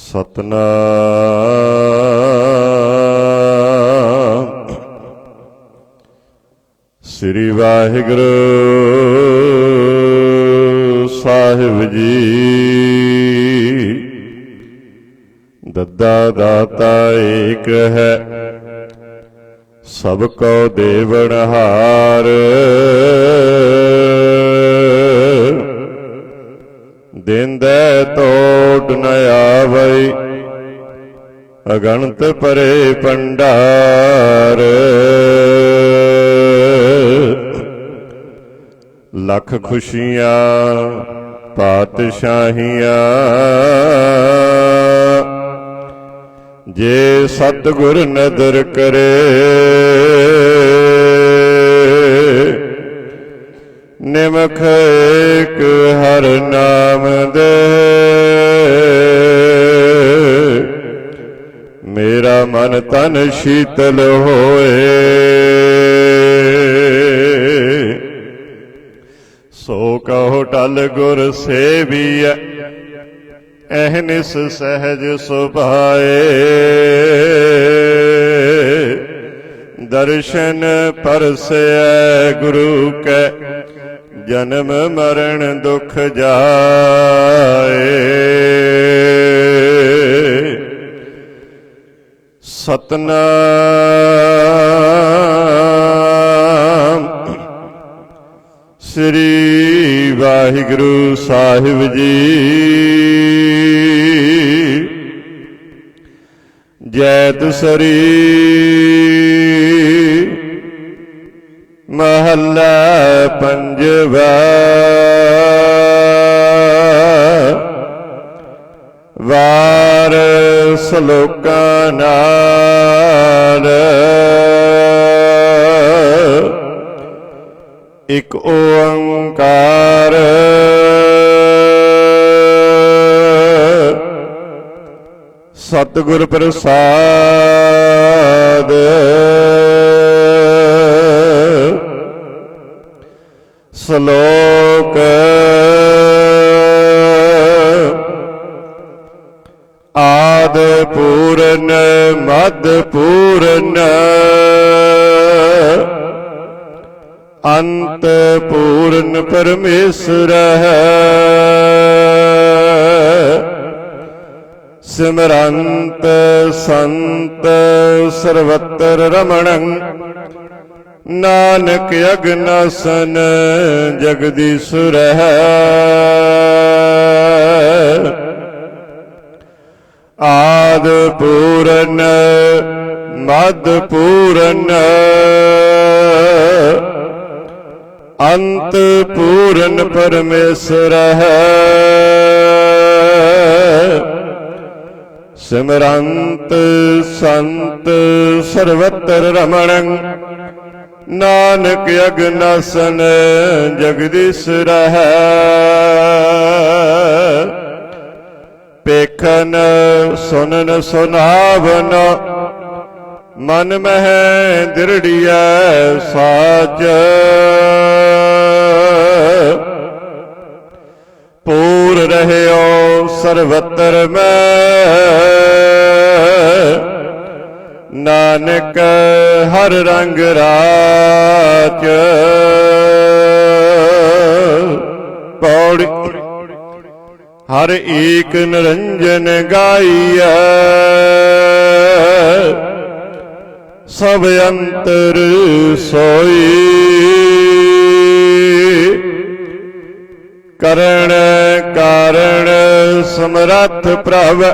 ਸਤਨਾਮ। ਸ੍ਰੀ ਵਾਹਿਗੁਰੂ ਸਾਹਿਬ ਜੀ। ਦੱਦਾ ਦਾਤਾ ਏਕ ਹੈ ਸਭ ਕੋ ਦੇਵਨਹਾਰ ਦਿੰਦੇ ਟੋਟ ਨ ਆਵਈ। ਅਗਣਤ ਪਰੇ ਪੰਡਾਰ ਲੱਖ ਖੁਸ਼ੀਆਂ, ਪਾਤਸ਼ਾਹੀਆਂ। ਜੇ ਸਤਿਗੁਰ ਨਦਰ ਕਰੇ, ਨਿਮਖ ਏਕ ਹਰ ਨਾਮ। ਦੇ। ਮੇਰਾ ਮਨ ਤਨ ਸ਼ੀਤਲ ਹੋਏ। ਸੋ ਕਹੋ ਟਲ ਗੁਰ ਸੇਵੀਐ ਅਹਨਿਸ ਸਹਿਜ ਸੁਭਾਏ। ਦਰਸ਼ਨ ਪਰਸੈ ਗੁਰੂ ਕੈ ਜਨਮ ਮਰਨ ਦੁਖ ਜਾਏ। ਸਤਨਾਮ। ਸ੍ਰੀ ਵਾਹਿਗੁਰੂ ਸਾਹਿਬ ਜੀ। ਜੈ ਸਰੀ ਮਹੱਲਾ ਪੰਜਵਾ। ਵਾਰ ਸਲੋਕਾਂ ਨਾਲ ਇਕ ਓੰਕਾਰ ਸਤਿਗੁਰ ਪ੍ਰਸਾਦ ਸ਼ਲੋਕ। ਆਦ ਪੂਰਨ ਮਦ ਪੂਰਨ। ਅੰਤ ਪੂਰਨ ਪਰਮੇਸ਼ਰ ਸਿਮਰੰਤ ਸੰਤ ਸਰਵਤਰ ਰਮਣੰ। ਨਾਨਕ ਅਗਨਸਨ ਜਗਦੀਸ਼ੁਰ ਹੈ ਆਦ ਪੂਰਨ ਮਦ ਪੂਰਨ ਅੰਤ ਪੂਰਨ ਪਰਮੇਸ਼ਰ ਹੈ ਸਿਮਰੰਤ, ਸੰਤ, ਸਰਵਤਰ ਰਮਣੰ ਨਾਨਕ ਅਗਨਸਨ ਜਗਦੀਸ਼ ਰਹਿ। ਪੇਖਨ ਸੁਨਨ ਸੁਨਾਵਨ, ਮਨ ਮਹਿ ਦਿਰੜੀਐ ਸਾਚ। ਪੂਰ ਰਹਿਓ ਸਰਵਤਰ ਮੈਂ। ਨਾਨਕ ਹਰ ਰੰਗ ਰਾਚ ਪੌੜੀ ਹਰ ਏਕ ਨਿਰੰਜਨ ਗਾਈਐ। ਸਭ ਅੰਤਰ ਸੋਈ। ਕਰਣ ਕਾਰਣ ਸਮਰੱਥ ਪ੍ਰਭ,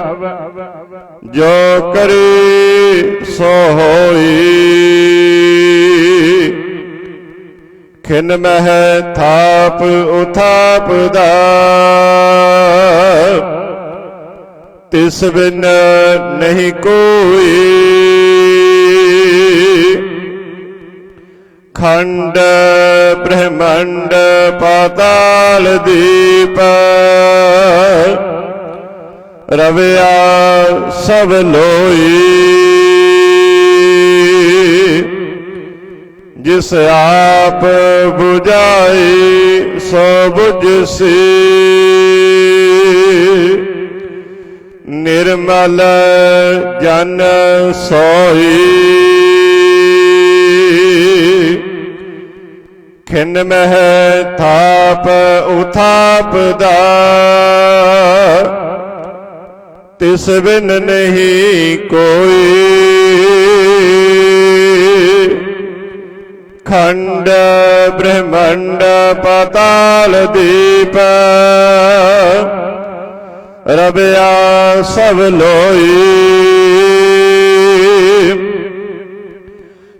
ਜੋ ਕਰੇ ਸੋ ਹੋਈ। ਖਿਨ ਮਹਿ ਥਾਪ, ਉਥਾਪ ਦਾ। ਤਿਸ ਬਿਨ ਨਹੀਂ ਕੋਈ। ਖੰਡ ਬ੍ਰਹਮੰਡ ਪਾਤਾਲ ਦੀਪ। ਰਵਿਆ ਸਭ ਲੋਈ। ਜਿਸ ਆਪ 부ਝਾਈ, ਸੋ 부ਝਸੀ। ਨਿਰਮਲ ਜਨ ਸੋਈ। ਖਿੰਨ ਮਹਿ ਥਾਪ ਉਥਾਪ ਦਾ ਤਿਸ ਬਿਨ ਨਹੀਂ ਕੋਈ। ਖੰਡ, ਬ੍ਰਹਮੰਡ, ਪਤਾਲ ਦੀਪ ਰਬਿਆ ਸਭ ਲੋਈ।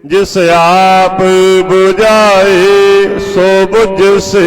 ਜਿਸ ਆਪ 부ਝਾਏ ਸੋ ਬੁਝ ਸੇ।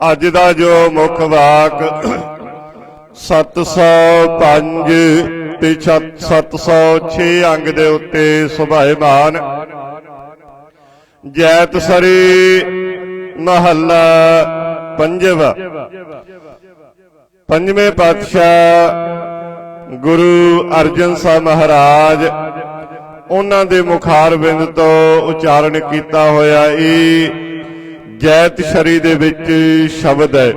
ਅੱਜ ਦਾ ਜੋ ਮੁੱਖ ਵਾਕ 705 ਤੇ 706 ਅੰਗ ਦੇ ਉੱਤੇ ਸੁਭਾਇਮਾਨ, ਜੈਤ ਸਰੀ ਮਹੱਲਾ ਪੰਜਵਾ। ਪੰਜਵੇਂ ਪਾਤਸ਼ਾਹ ਗੁਰੂ ਅਰਜਨ ਸਾਹਿਬ ਮਹਾਰਾਜ ਉਹਨਾਂ ਦੇ ਮੁਖਾਰ ਬਿੰਦ ਤੋਂ ਉਚਾਰਨ ਕੀਤਾ ਹੋਇਆ ਇਹ ਜੈਤ ਸ਼ਰੀ ਦੇ ਵਿੱਚ ਸ਼ਬਦ ਹੈ।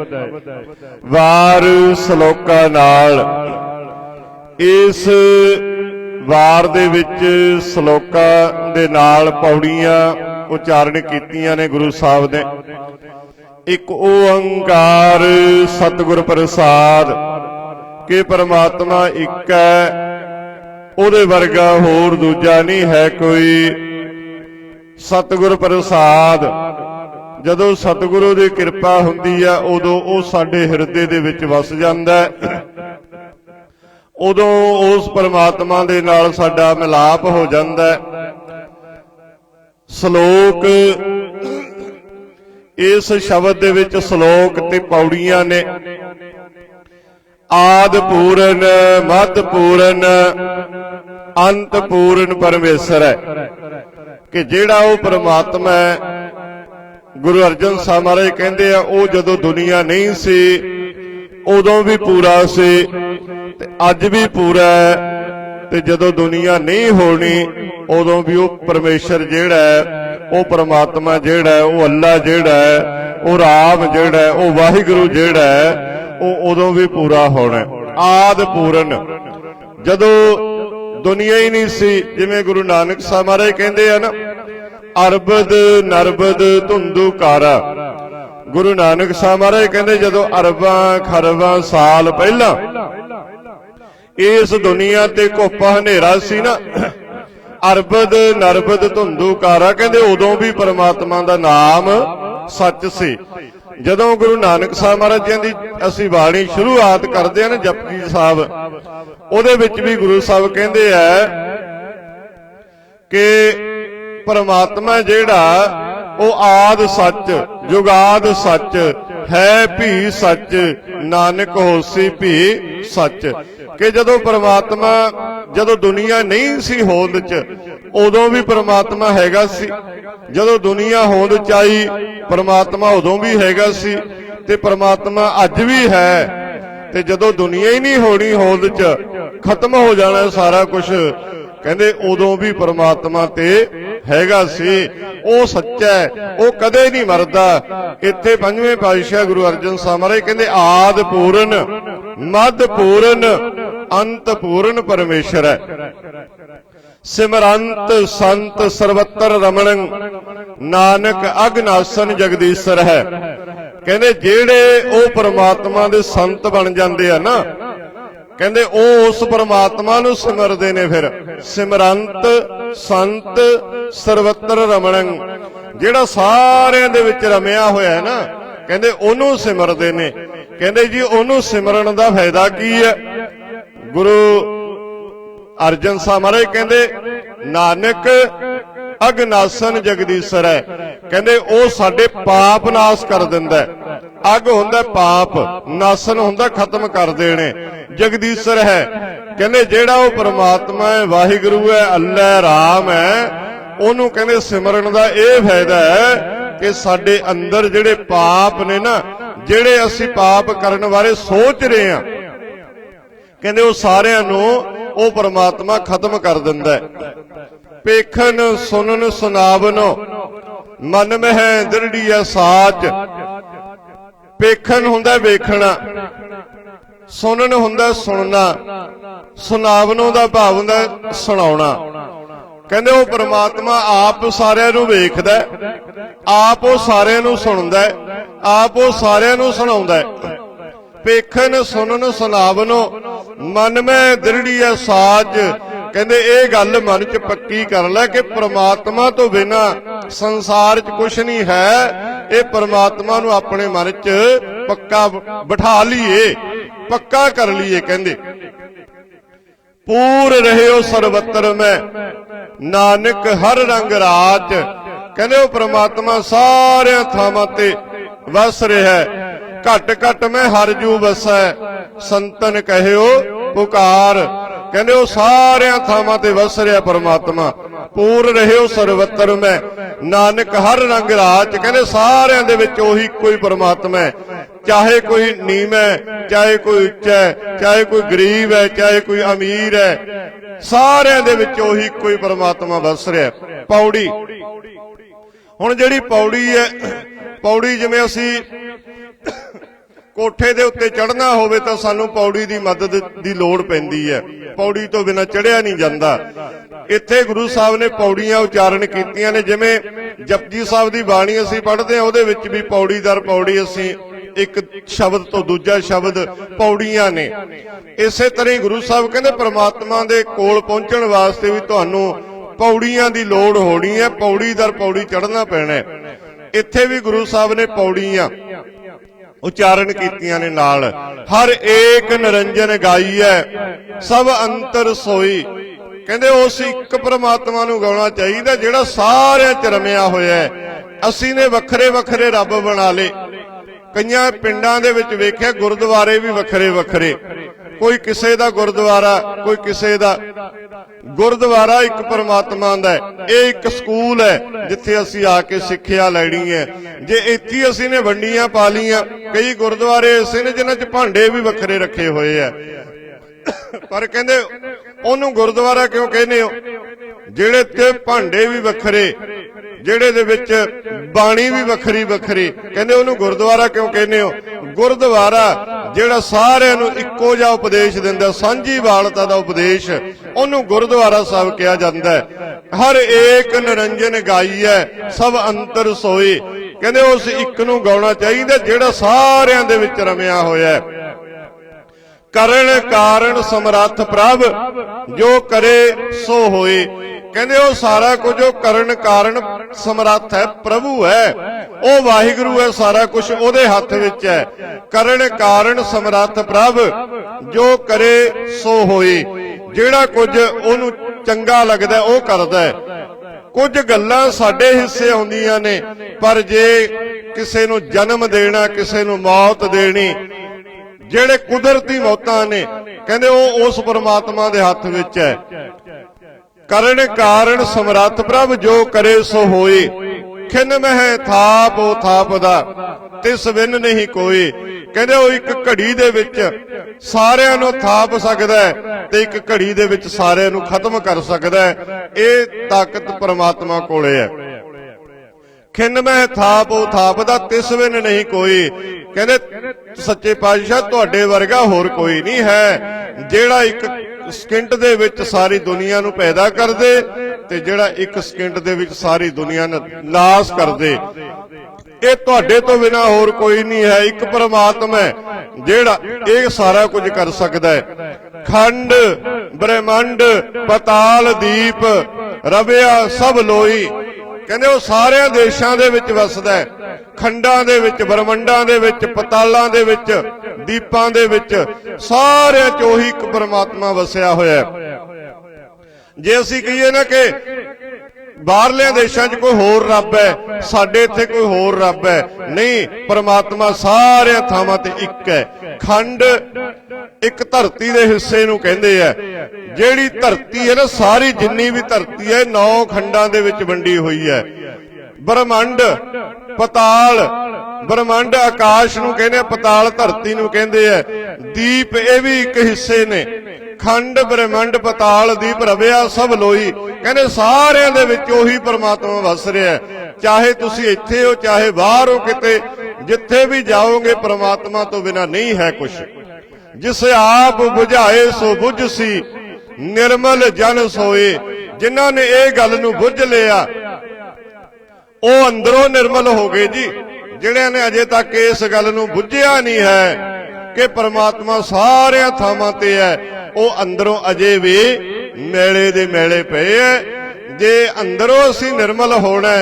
ਵਾਰ ਸ਼ਲੋਕਾਂ ਨਾਲ। ਇਸ ਵਾਰ ਦੇ ਵਿੱਚ ਸ਼ਲੋਕਾਂ ਦੇ ਨਾਲ ਪੌੜੀਆਂ ਉਚਾਰਨ ਕੀਤੀਆਂ ਨੇ ਗੁਰੂ ਸਾਹਿਬ ਨੇ। ਇੱਕ ਓੰਕਾਰ ਸਤਿਗੁਰ ਪ੍ਰਸਾਦ, ਕਿ ਪਰਮਾਤਮਾ ਇੱਕ ਹੈ, ਉਹਦੇ ਵਰਗਾ ਹੋਰ ਦੂਜਾ ਨਹੀਂ ਹੈ ਕੋਈ। ਸਤਿਗੁਰ ਪ੍ਰਸਾਦ ਜਦੋਂ ਸਤਿਗੁਰੂ ਦੀ ਕਿਰਪਾ ਹੁੰਦੀ ਆ ਉਦੋਂ ਉਹ ਸਾਡੇ ਹਿਰਦੇ ਦੇ ਵਿੱਚ ਵਸ ਜਾਂਦਾ ਹੈ। ਉਦੋਂ ਉਸ ਪਰਮਾਤਮਾ ਦੇ ਨਾਲ ਸਾਡਾ ਮਿਲਾਪ ਹੋ ਜਾਂਦਾ ਹੈ। ਸ਼ਲੋਕ, ਇਸ ਸ਼ਬਦ ਦੇ ਵਿੱਚ ਸ਼ਲੋਕ ਤੇ ਪੌੜੀਆਂ ਨੇ। ਆਦ ਪੂਰਨ, ਮੱਧ ਪੂਰਨ, ਅੰਤ ਪੂਰਨ ਪਰਮੇਸ਼ਰ ਹੈ। ਕਿ ਜਿਹੜਾ ਉਹ ਪਰਮਾਤਮਾ ਹੈ ਗੁਰੂ ਅਰਜਨ ਸਾਹਿਬ ਮਹਾਰਾਜ ਕਹਿੰਦੇ ਆ, ਉਹ ਜਦੋਂ ਦੁਨੀਆ ਨਹੀਂ ਸੀ, ਉਦੋਂ ਵੀ ਪੂਰਾ ਸੀ, ਤੇ ਅੱਜ ਵੀ ਪੂਰਾ ਹੈ, ਤੇ ਜਦੋਂ ਦੁਨੀਆ ਨਹੀਂ ਹੋਣੀ, ਉਦੋਂ ਵੀ ਉਹ ਪਰਮੇਸ਼ਰ ਜਿਹੜਾ ਹੈ, ਉਹ ਪਰਮਾਤਮਾ ਜਿਹੜਾ ਹੈ, ਉਹ ਅੱਲਾ ਜਿਹੜਾ ਹੈ, ਉਹ ਰਾਮ ਜਿਹੜਾ ਹੈ, ਉਹ ਵਾਹਿਗੁਰੂ ਜਿਹੜਾ ਹੈ, ਉਹ ਉਦੋਂ ਵੀ ਪੂਰਾ ਹੋਣਾ ਹੈ। ਆਦ ਪੂਰਨ ਜਦੋਂ ਦੁਨੀਆ ਹੀ ਨਹੀਂ ਸੀ, ਜਿਵੇਂ ਗੁਰੂ ਨਾਨਕ ਸਾਹਿਬ ਮਹਾਰਾਜ ਕਹਿੰਦੇ ਆ ਨਾ ਅਰਬਦ ਨਰਬਦ ਧੁੰਦੂ ਕਾਰਾ ਗੁਰੂ ਨਾਨਕ ਸਾਹਿਬ ਮਹਾਰਾਜ ਕਹਿੰਦੇ, ਜਦੋਂ ਅਰਬਾਂ ਖਰਬਾਂ ਸਾਲ ਪਹਿਲਾਂ ਇਸ ਦੁਨੀਆ ਤੇ ਕੋਪਾ ਹਨੇਰਾ ਸੀ ਨਾ, ਅਰਬਦ ਨਰਬਦ ਧੁੰਦੂ ਕਾਰਾ ਕਹਿੰਦੇ ਉਦੋਂ ਵੀ ਪਰਮਾਤਮਾ ਦਾ ਨਾਮ ਸੱਚ ਸੀ। ਜਦੋਂ ਗੁਰੂ ਨਾਨਕ ਸਾਹਿਬ ਮਹਾਰਾਜ ਜੀ ਦੀ ਅਸੀਂ ਬਾਣੀ ਸ਼ੁਰੂਆਤ ਕਰਦੇ ਹਾਂ ਨਾ ਜਪਜੀ ਸਾਹਿਬ, ਉਹਦੇ ਵਿੱਚ ਵੀ ਗੁਰੂ ਸਾਹਿਬ ਕਹਿੰਦੇ ਆ ਕਿ ਪਰਮਾਤਮਾ ਜਿਹੜਾ, ਉਹ ਆਦ ਸੱਚ, ਜੁਗਾਦ ਸੱਚ, ਹੈ ਭੀ ਸੱਚ, ਨਾਨਕ ਹੋਸੀ ਭੀ ਸੱਚ। ਕਿ ਜਦੋਂ ਪਰਮਾਤਮਾ, ਜਦੋਂ ਦੁਨੀਆ ਨਹੀਂ ਸੀ ਹੋਂਦ ਚ, ਉਦੋਂ ਵੀ ਪਰਮਾਤਮਾ ਹੈਗਾ ਸੀ। ਜਦੋਂ ਦੁਨੀਆ ਹੋਂਦ ਚ ਆਈ, ਪਰਮਾਤਮਾ ਉਦੋਂ ਵੀ ਹੈਗਾ ਸੀ। ਤੇ ਪਰਮਾਤਮਾ ਅੱਜ ਵੀ ਹੈ। ਤੇ ਜਦੋਂ ਦੁਨੀਆ ਹੀ ਨਹੀਂ ਹੋਣੀ ਹੋਂਦ ਚ, ਖਤਮ ਹੋ ਜਾਣਾ ਸਾਰਾ ਕੁਝ ਕਹਿੰਦੇ ਉਦੋਂ ਵੀ ਪਰਮਾਤਮਾ ਤੇ ਹੈਗਾ ਸੀ। ਉਹ ਸੱਚਾ ਹੈ। ਉਹ ਕਦੇ ਨਹੀਂ ਮਰਦਾ। ਇੱਥੇ ਪੰਜਵੇਂ ਪਾਤਸ਼ਾਹ ਗੁਰੂ ਅਰਜਨ ਸਾਹਿਬ ਮਹਾਰਾਜ ਕਹਿੰਦੇ ਆਦ ਪੂਰਨ ਮਦ ਪੂਰਨ ਅੰਤ ਪੂਰਨ ਪਰਮੇਸ਼ਰ ਹੈ। ਸਿਮਰੰਤ ਸੰਤ ਸਰਵਤਰ ਰਮਣੰ, ਨਾਨਕ ਅਗਨਾਸਨ ਜਗਦੀਸ਼ਰ ਹੈ। ਕਹਿੰਦੇ ਜਿਹੜੇ ਉਹ ਪਰਮਾਤਮਾ ਦੇ ਸੰਤ ਬਣ ਜਾਂਦੇ ਆ ਨਾ ਕਹਿੰਦੇ ਉਹ ਉਸ ਪਰਮਾਤਮਾ ਨੂੰ ਸਿਮਰਦੇ ਨੇ ਫਿਰ। ਸਿਮਰੰਤ, ਸੰਤ, ਸਰਵਤਰ ਰਮਣੰ, ਜਿਹੜਾ ਸਾਰਿਆਂ ਦੇ ਵਿੱਚ ਰਮਿਆ ਹੋਇਆ ਹੈ ਨਾ, ਕਹਿੰਦੇ ਉਹਨੂੰ ਸਿਮਰਦੇ ਨੇ। ਕਹਿੰਦੇ ਜੀ ਉਹਨੂੰ ਸਿਮਰਨ ਦਾ ਫਾਇਦਾ ਕੀ ਹੈ? ਗੁਰੂ ਅਰਜਨ ਸਾਹਿਬ ਮਹਾਰਾਜ ਕਹਿੰਦੇ, ਨਾਨਕ ਅਗਨਾਸਨ ਜਗਦੀਸ਼ਰ ਹੈ। ਕਹਿੰਦੇ ਉਹ ਸਾਡੇ ਪਾਪ ਨਾਸ਼ ਕਰ ਦਿੰਦਾ ਹੈ। ਅੱਗ ਹੁੰਦਾ ਪਾਪ, ਨਾਸਨ ਹੁੰਦਾ ਖਤਮ ਕਰ ਦੇਣੇ। ਜਗਦੀਸ਼ਰ ਹੈ, ਕਹਿੰਦੇ ਜਿਹੜਾ ਉਹ ਪਰਮਾਤਮਾ ਹੈ, ਵਾਹਿਗੁਰੂ ਹੈ, ਅੱਲਾ ਰਾਮ ਹੈ, ਉਹਨੂੰ ਕਹਿੰਦੇ ਸਿਮਰਨ ਦਾ ਇਹ ਫਾਇਦਾ ਹੈ ਕਿ ਸਾਡੇ ਅੰਦਰ ਜਿਹੜੇ ਪਾਪ ਨੇ ਨਾ, ਜਿਹੜੇ ਅਸੀਂ ਪਾਪ ਕਰਨ ਬਾਰੇ ਸੋਚ ਰਹੇ ਹਾਂ, ਕਹਿੰਦੇ ਉਹ ਸਾਰਿਆਂ ਨੂੰ ਉਹ ਪਰਮਾਤਮਾ ਖਤਮ ਕਰ ਦਿੰਦਾ ਹੈ। ਪੇਖਨ ਸੁਨਨ ਸੁਨਾਵਨੋ ਮਨ ਮਹਿ, ਦ੍ਰਿੜੀਐ ਸਾਚ ਪੇਖਨ ਹੁੰਦਾ ਵੇਖਣਾ। ਸੁਣਨ ਹੁੰਦਾ ਸੁਣਨਾ। ਸੁਨਾਵਨੋ ਦਾ ਭਾਵ ਹੁੰਦਾ ਸੁਣਾਉਣਾ। ਕਹਿੰਦੇ ਉਹ ਪ੍ਰਮਾਤਮਾ ਆਪ ਸਾਰਿਆਂ ਨੂੰ ਵੇਖਦਾ ਆਪ ਉਹ ਸਾਰਿਆਂ ਨੂੰ ਸੁਣਦਾ ਆਪ ਉਹ ਸਾਰਿਆਂ ਨੂੰ ਸੁਣਾਉਂਦਾ ਹੈ। ਸੁਣਨ ਸੁਣਾਵਨੋ ਮਨ ਮੈਂ ਦ੍ਰਿੜੀਐ ਸਾਜ ਕਹਿੰਦੇ ਇਹ ਗੱਲ ਮਨ 'ਚ ਪੱਕੀ ਕਰ ਲੈ ਕਿ ਪ੍ਰਮਾਤਮਾ ਤੋਂ ਬਿਨਾ ਸੰਸਾਰ 'ਚ ਕੁਝ ਨਹੀਂ ਹੈ। ਇਹ ਪ੍ਰਮਾਤਮਾ ਨੂੰ ਆਪਣੇ ਮਨ 'ਚ ਪੱਕਾ ਬਿਠਾ ਲਈਏ, ਪੱਕਾ ਕਰ ਲਈਏ ਕਹਿੰਦੇ। ਪੂਰ ਰਹਿਓ ਸਰਬੱਤਰ ਮੈਂ, ਨਾਨਕ ਹਰ ਰੰਗ ਰਾਜ। ਕਹਿੰਦੇ ਉਹ ਪ੍ਰਮਾਤਮਾ ਸਾਰਿਆਂ ਥਾਵਾਂ ਤੇ ਵਸ ਰਿਹਾ ਹੈ। ਘਟ ਘਟ ਮੈਂ ਹਰ ਜੂ ਵਸੈ, ਸੰਤਨ ਕਹਿਓ ਪੁਕਾਰ। ਕਹਿੰਦੇ ਉਹ ਸਾਰਿਆਂ ਥਾਵਾਂ ਤੇ ਵਸ ਰਿਹਾ ਪਰਮਾਤਮਾ। ਪੂਰ ਰਹਿਓ ਸਰਵਤਰ ਮੈਂ। ਨਾਨਕ ਹਰ ਰੰਗ ਰਾਜ, ਕਹਿੰਦੇ ਸਾਰਿਆਂ ਦੇ ਵਿੱਚ ਉਹੀ ਕੋਈ ਪਰਮਾਤਮਾ ਹੈ। ਚਾਹੇ ਕੋਈ ਨੀਮ ਹੈ, ਚਾਹੇ ਕੋਈ ਉੱਚਾ ਹੈ, ਚਾਹੇ ਕੋਈ ਗਰੀਬ ਹੈ, ਚਾਹੇ ਕੋਈ ਅਮੀਰ ਹੈ, ਸਾਰਿਆਂ ਦੇ ਵਿੱਚ ਉਹੀ ਕੋਈ ਪਰਮਾਤਮਾ ਵਸ ਰਿਹਾ ਹੈ। ਪੌੜੀ। ਹੁਣ ਜਿਹੜੀ ਪੌੜੀ ਹੈ, ਪੌੜੀ ਜਿਵੇਂ ਅਸੀਂ ਕੋਠੇ ਦੇ ਉੱਤੇ ਚੜਨਾ ਹੋਵੇ ਤਾਂ ਸਾਨੂੰ ਪੌੜੀ ਦੀ ਮਦਦ ਦੀ ਲੋੜ ਪੈਂਦੀ ਹੈ। ਪੌੜੀ ਤੋਂ ਬਿਨਾ ਚੜਿਆ ਨਹੀਂ ਜਾਂਦਾ। ਇੱਥੇ ਗੁਰੂ ਸਾਹਿਬ ਨੇ ਪੌੜੀਆਂ ਉਚਾਰਨ ਕੀਤੀਆਂ ਨੇ, ਜਿਵੇਂ ਜਪਜੀ ਸਾਹਿਬ ਦੀ ਬਾਣੀ ਅਸੀਂ ਪੜ੍ਹਦੇ ਹਾਂ, ਉਹਦੇ ਵਿੱਚ ਵੀ ਪੌੜੀ ਦਰ ਪੌੜੀ ਅਸੀਂ ਇੱਕ ਸ਼ਬਦ ਤੋਂ ਦੂਜਾ ਸ਼ਬਦ ਪੌੜੀਆਂ ਨੇ। ਇਸੇ ਤਰ੍ਹਾਂ ਹੀ ਗੁਰੂ ਸਾਹਿਬ ਕਹਿੰਦੇ, ਪ੍ਰਮਾਤਮਾ ਦੇ ਕੋਲ ਪਹੁੰਚਣ ਵਾਸਤੇ ਵੀ ਤੁਹਾਨੂੰ ਪੌੜੀਆਂ ਦੀ ਲੋੜ ਹੋਣੀ ਹੈ, ਪੌੜੀ ਦਰ ਪੌੜੀ ਚੜ੍ਹਨਾ ਪੈਣਾ ਹੈ। ਇੱਥੇ ਵੀ ਗੁਰੂ ਸਾਹਿਬ ਨੇ ਪੌੜੀਆਂ ਉਚਾਰਨ ਕੀਤੀਆਂ ਨੇ ਨਾਲ। ਹਰ ਏਕ ਨਿਰੰਜਨ ਗਾਈਐ, ਸਭ ਅੰਤਰ ਸੋਈ। ਕਹਿੰਦੇ ਉਸ ਇੱਕ ਪਰਮਾਤਮਾ ਨੂੰ ਗਾਉਣਾ ਚਾਹੀਦਾ ਜਿਹੜਾ ਸਾਰਿਆਂ ਚ ਰਮਿਆ ਹੋਇਆ ਹੈ। ਅਸੀਂ ਨੇ ਵੱਖਰੇ ਵੱਖਰੇ ਰੱਬ ਬਣਾ ਲਏ। ਕਈਆਂ ਪਿੰਡਾਂ ਦੇ ਵਿੱਚ ਵੇਖਿਆ, ਗੁਰਦੁਆਰੇ ਵੀ ਵੱਖਰੇ ਵੱਖਰੇ। ਕੋਈ ਕਿਸੇ ਦਾ ਗੁਰਦੁਆਰਾ, ਕੋਈ ਕਿਸੇ ਦਾ ਗੁਰਦੁਆਰਾ ਇੱਕ ਪਰਮਾਤਮਾ ਦਾ ਹੈ। ਇਹ ਇੱਕ ਸਕੂਲ ਹੈ, ਜਿੱਥੇ ਅਸੀਂ ਆ ਕੇ ਸਿੱਖਿਆ ਲੈਣੀ ਹੈ। ਜੇ ਇੱਥੇ ਅਸੀਂ ਨੇ ਵੰਡੀਆਂ ਪਾ ਲੀਆਂ ਕਈ ਗੁਰਦੁਆਰੇ ਐਸੇ ਨੇ ਜਿਨ੍ਹਾਂ 'ਚ ਭਾਂਡੇ ਵੀ ਵੱਖਰੇ ਰੱਖੇ ਹੋਏ ਆ ਪਰ ਕਹਿੰਦੇ, ਉਹਨੂੰ ਗੁਰਦੁਆਰਾ ਕਿਉਂ ਕਹਿੰਦੇ ਹੋ? ਜਿਹੜੇ ਤੇ ਭਾਂਡੇ ਵੀ ਵੱਖਰੇ, ਜਿਹੜੇ ਦੇ ਵਿੱਚ ਬਾਣੀ ਵੀ ਵੱਖਰੀ ਵੱਖਰੀ। ਕਹਿੰਦੇ ਉਹਨੂੰ ਗੁਰਦੁਆਰਾ ਕਿਉਂ ਕਹਿੰਦੇ ਹੋ? ਗੁਰਦੁਆਰਾ ਜਿਹੜਾ ਸਾਰਿਆਂ ਨੂੰ ਇੱਕੋ ਜਿਹਾ ਉਪਦੇਸ਼ ਦਿੰਦਾ, ਸਾਂਝੀ ਵਾਲਤਾ ਦਾ ਉਪਦੇਸ਼, ਉਹਨੂੰ ਗੁਰਦੁਆਰਾ ਸਾਹਿਬ ਕਿਹਾ ਜਾਂਦਾ ਹੈ। ਹਰ ਏਕ ਨਿਰੰਜਨ ਗਾਈ ਹੈ ਸਭ ਅੰਤਰ ਸੋਏ ਕਹਿੰਦੇ ਉਸ ਇੱਕ ਨੂੰ ਗਾਉਣਾ ਚਾਹੀਦਾ ਜਿਹੜਾ ਸਾਰਿਆਂ ਦੇ ਵਿੱਚ ਰਮਿਆ ਹੋਇਆ ਹੈ। ਕਰਨ ਕਾਰਨ ਸਮਰੱਥ ਪ੍ਰਭ, ਜੋ ਕਰੇ ਸੋ ਹੋਏ। ਕਹਿੰਦੇ ਉਹ ਸਾਰਾ ਕੁਝ ਉਹ ਕਰਨ ਕਾਰਨ ਸਮਰੱਥ ਹੈ, ਪ੍ਰਭੂ ਹੈ। ਉਹ ਵਾਹਿਗੁਰੂ ਹੈ, ਸਾਰਾ ਕੁਝ ਉਹਦੇ ਹੱਥ ਵਿੱਚ ਹੈ। ਕਰਨ ਕਾਰਨ ਸਮਰੱਥ ਪ੍ਰਭ, ਜੋ ਕਰੇ ਸੋ ਹੋਏ। ਜਿਹੜਾ ਕੁਝ ਉਹਨੂੰ ਚੰਗਾ ਲੱਗਦਾ ਉਹ ਕਰਦਾ ਹੈ। ਕੁਝ ਗੱਲਾਂ ਸਾਡੇ ਹਿੱਸੇ ਆਉਂਦੀਆਂ ਨੇ, ਪਰ ਜੇ ਕਿਸੇ ਨੂੰ ਜਨਮ ਦੇਣਾ, ਕਿਸੇ ਨੂੰ ਮੌਤ ਦੇਣੀ ਜਿਹੜੇ ਕੁਦਰਤੀ ਮੌਤਾਂ ਨੇ, ਕਹਿੰਦੇ ਉਹ ਉਸ ਪਰਮਾਤਮਾ ਦੇ ਹੱਥ ਵਿੱਚ ਹੈ। ਕਰਨ ਕਾਰਨ ਸਮਰੱਥ ਪ੍ਰਭ, ਜੋ ਕਰੇ ਸੋ ਹੋਏ ਖਿਨ ਮਹਿ ਥਾਪ, ਉਹ ਥਾਪ ਦਾ, ਤਿਸ ਬਿਨ ਨਹੀਂ ਕੋਈ। ਕਹਿੰਦੇ ਉਹ ਇੱਕ ਘੜੀ ਦੇ ਵਿੱਚ ਸਾਰਿਆਂ ਨੂੰ ਥਾਪ ਸਕਦਾ ਹੈ ਤੇ ਇੱਕ ਘੜੀ ਦੇ ਵਿੱਚ ਸਾਰਿਆਂ ਨੂੰ ਖਤਮ ਕਰ ਸਕਦਾ ਹੈ। ਇਹ ਤਾਕਤ ਪਰਮਾਤਮਾ ਕੋਲੇ ਹੈ। ਖਿੰਨ ਮੈਂ ਥਾਪ, ਉਹ ਦਾ ਤਿਸ ਬਿਨ ਨਹੀਂ ਕੋਈ। ਕਹਿੰਦੇ, ਸੱਚੇ ਪਾਤਸ਼ਾਹ, ਤੁਹਾਡੇ ਵਰਗਾ ਹੋਰ ਕੋਈ ਨਹੀਂ ਹੈ, ਜਿਹੜਾ ਇੱਕ ਸਕਿੰਟ ਦੇ ਵਿੱਚ ਸਾਰੀ ਦੁਨੀਆ ਨੂੰ ਪੈਦਾ ਕਰ ਤੇ ਜਿਹੜਾ ਇੱਕ ਸਕਿੰਟ ਦੇ ਵਿੱਚ ਸਾਰੀ ਦੁਨੀਆ ਨੂੰ ਨਾਸ ਕਰਦੇ। ਇਹ ਤੁਹਾਡੇ ਤੋਂ ਬਿਨਾ ਹੋਰ ਕੋਈ ਨਹੀਂ ਹੈ, ਇੱਕ ਪਰਮਾਤਮਾ ਹੈ, ਜਿਹੜਾ ਇਹ ਸਾਰਾ ਕੁਝ ਕਰ ਸਕਦਾ ਹੈ। ਖੰਡ, ਬ੍ਰਹਮੰਡ, ਪਤਾਲ, ਦੀਪ, ਰਵਿਆ, ਸਭ ਲੋਈ ਕਹਿੰਦੇ ਉਹ ਸਾਰਿਆਂ ਦੇਸ਼ਾਂ ਦੇ ਵਿੱਚ ਵਸਦਾ ਹੈ। ਖੰਡਾਂ ਦੇ ਵਿੱਚ, ਬ੍ਰਹਮੰਡਾਂ ਦੇ ਵਿੱਚ, ਪਤਾਲਾਂ ਦੇ ਵਿੱਚ, ਦੀਪਾਂ ਦੇ ਵਿੱਚ ਸਾਰਿਆਂ 'ਚ ਉਹੀ ਇੱਕ ਪਰਮਾਤਮਾ ਵਸਿਆ ਹੋਇਆ ਹੈ। ਜੇ ਅਸੀਂ ਕਹੀਏ ਨਾ ਕਿ ਬਾਹਰਲੇ ਦੇਸ਼ਾਂ 'ਚ ਕੋਈ ਹੋਰ ਰੱਬ ਹੈ, ਸਾਡੇ ਇੱਥੇ ਕੋਈ ਹੋਰ ਰੱਬ ਹੈ, ਨਹੀਂ, ਪਰਮਾਤਮਾ ਸਾਰਿਆਂ ਥਾਵਾਂ ਤੇ ਇੱਕ ਹੈ। ਖੰਡ ਇੱਕ ਧਰਤੀ ਦੇ ਹਿੱਸੇ ਨੂੰ ਕਹਿੰਦੇ ਆ। ਜਿਹੜੀ ਧਰਤੀ ਹੈ ਨਾ, ਸਾਰੀ ਜਿੰਨੀ ਵੀ ਧਰਤੀ ਹੈ, ਨੌ ਖੰਡਾਂ ਦੇ ਵਿੱਚ ਵੰਡੀ ਹੋਈ ਹੈ। ਬ੍ਰਹਮੰਡ, ਪਤਾਲ, ਬ੍ਰਹਮੰਡ ਆਕਾਸ਼ ਨੂੰ ਕਹਿੰਦੇ ਪਤਾਲ ਧਰਤੀ ਨੂੰ ਕਹਿੰਦੇ ਆ। ਦੀਪ ਇਹ ਵੀ ਇੱਕ ਹਿੱਸੇ ਨੇ। ਖੰਡ, ਬ੍ਰਹਮੰਡ, ਪਤਾਲ, ਦੀਪ, ਰਵਿਆ, ਸਭ ਲੋਈ ਕਹਿੰਦੇ ਸਾਰਿਆਂ ਦੇ ਵਿੱਚ ਉਹੀ ਪਰਮਾਤਮਾ ਵਸ ਰਿਹਾ ਚਾਹੇ ਤੁਸੀਂ ਇੱਥੇ ਹੋ, ਚਾਹੇ ਬਾਹਰ ਹੋ ਕਿਤੇ, ਜਿੱਥੇ ਵੀ ਜਾਓਗੇ, ਪਰਮਾਤਮਾ ਤੋਂ ਬਿਨਾ ਨਹੀਂ ਹੈ ਕੁਝ ਜਿਸ ਆਪ 부ਝਾਏ ਸੋ ਬੁਝ ਸੀ, ਨਿਰਮਲ ਜਨ ਸੋਏ, ਜਿਨ੍ਹਾਂ ਨੇ ਇਹ ਗੱਲ ਨੂੰ ਬੁੱਝ ਲਿਆ। ਉਹ ਅੰਦਰੋਂ ਨਿਰਮਲ ਹੋ ਗਏ ਜੀ ਜਿਹੜਿਆਂ ਨੇ ਅਜੇ ਤੱਕ ਇਸ ਗੱਲ ਨੂੰ ਬੁੱਝਿਆ ਨਹੀਂ ਹੈ ਕਿ ਪਰਮਾਤਮਾ ਸਾਰਿਆਂ ਥਾਵਾਂ ਤੇ ਹੈ। ਉਹ ਅੰਦਰੋਂ ਅਜੇ ਵੀ ਮੇਲੇ ਦੇ ਮੇਲੇ ਪਏ ਹੈ। ਜੇ ਅੰਦਰੋਂ ਅਸੀਂ ਨਿਰਮਲ ਹੋਣਾ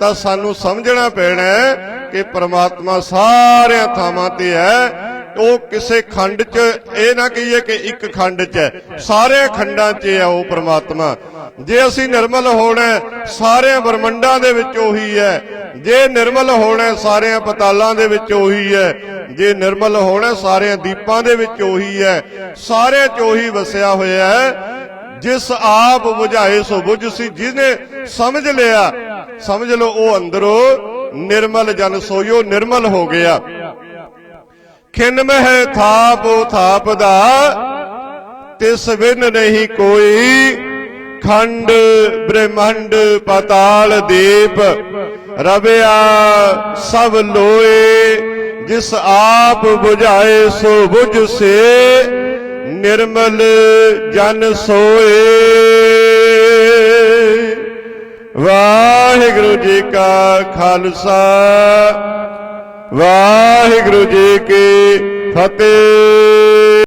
ਤਾਂ ਸਾਨੂੰ ਸਮਝਣਾ ਪੈਣਾ ਕਿ ਪਰਮਾਤਮਾ ਸਾਰਿਆਂ ਥਾਵਾਂ ਤੇ ਹੈ। ਉਹ ਕਿਸੇ ਖੰਡ 'ਚ ਇਹ ਨਾ ਕਹੀਏ ਕਿ ਇੱਕ ਖੰਡ 'ਚ ਹੈ। ਸਾਰੇ ਖੰਡਾਂ 'ਚ ਹੈ ਉਹ ਪ੍ਰਮਾਤਮਾ। ਜੇ ਅਸੀਂ ਨਿਰਮਲ ਹੋਣਾ ਹੈ, ਸਾਰਿਆਂ ਬ੍ਰਹਮੰਡਾਂ ਦੇ ਵਿੱਚ ਉਹੀ ਹੈ। ਜੇ ਨਿਰਮਲ ਹੋਣਾ ਹੈ, ਸਾਰਿਆਂ ਪਤਾਲਾਂ ਦੇ ਵਿੱਚ ਉਹੀ ਹੈ। ਜੇ ਨਿਰਮਲ ਹੋਣਾ ਹੈ, ਸਾਰਿਆਂ ਦੀਪਾਂ ਦੇ ਵਿੱਚ ਉਹੀ ਹੈ। ਸਾਰਿਆਂ 'ਚ ਉਹੀ ਵਸਿਆ ਹੋਇਆ ਹੈ। ਜਿਸ ਆਪ ਬੁਝਾਏ ਸੋ ਬੁਝ ਸੀ ਜਿਹਨੇ ਸਮਝ ਲਿਆ ਸਮਝ ਲਓ ਉਹ ਅੰਦਰੋਂ ਨਿਰਮਲ ਜਨ ਸੋਇਓ ਨਿਰਮਲ ਹੋ ਗਿਆ। ਖਿੰਨ ਮਹਿ ਥਾਪ ਥਾਪ ਦਾ ਤਿਸ ਬਿਨ ਨਹੀਂ ਕੋਈ ਖੰਡ, ਬ੍ਰਹਮੰਡ, ਪਤਾਲ ਦੀਪ। ਰਵਿਆ ਸਭ ਲੋਏ, ਜਿਸ ਆਪ 부ਝਾਏ ਸੋ ਬੁਝ ਸੇ, ਨਿਰਮਲ ਜਨ ਸੋਏ। ਵਾਹਿਗੁਰੂ ਜੀ ਕਾ ਖਾਲਸਾ। ਵਾਹਿਗੁਰੂ ਜੀ ਕੀ ਫਤਿਹ।